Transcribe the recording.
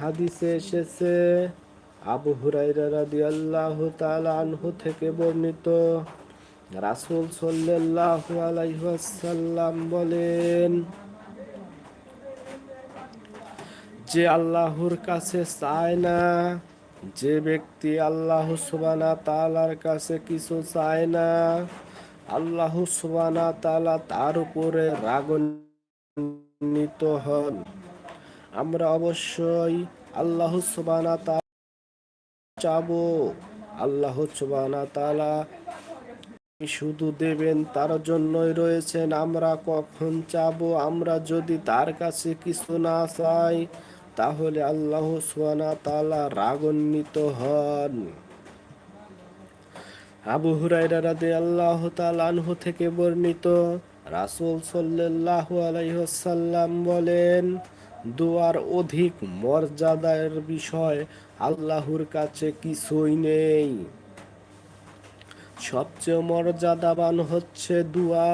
হাদিসে এসেছে, আবু হুরাইরা রাদিয়াল্লাহু তাআলা আনহু থেকে বর্ণিত। রাসূল সাল্লাল্লাহু আলাইহি বলেন, যে আল্লাহর কাছে চায় না, যে ব্যক্তি আল্লাহ সুবানা তালার কাছে কিছু চায় না, আল্লাহ সুবানা তালা তার উপরে রাগান্বিত হন। আমরা অবশ্যই আল্লাহ সুবানা চাবো। আল্লাহ সুবানা তালা শুধু দেবেন, তার জন্যই রয়েছেন, আমরা কখন চাবো? আমরা যদি তার কাছে কিছু না চাই, তাহলে আল্লাহ সুবহানা তালা রাগান্বিত হন। আবু হুরায়রা রাদিয়াল্লাহু তাআলা আনহু থেকে বর্ণিত রাসূল সাল্লাল্লাহু আলাইহি ওয়াসাল্লাম বলেন দোয়ার অধিক মর্যাদার বিষয় আল্লাহর কাছে কিছুই নেই। সবচেয়ে মর্যাদাবান হচ্ছে দোয়া।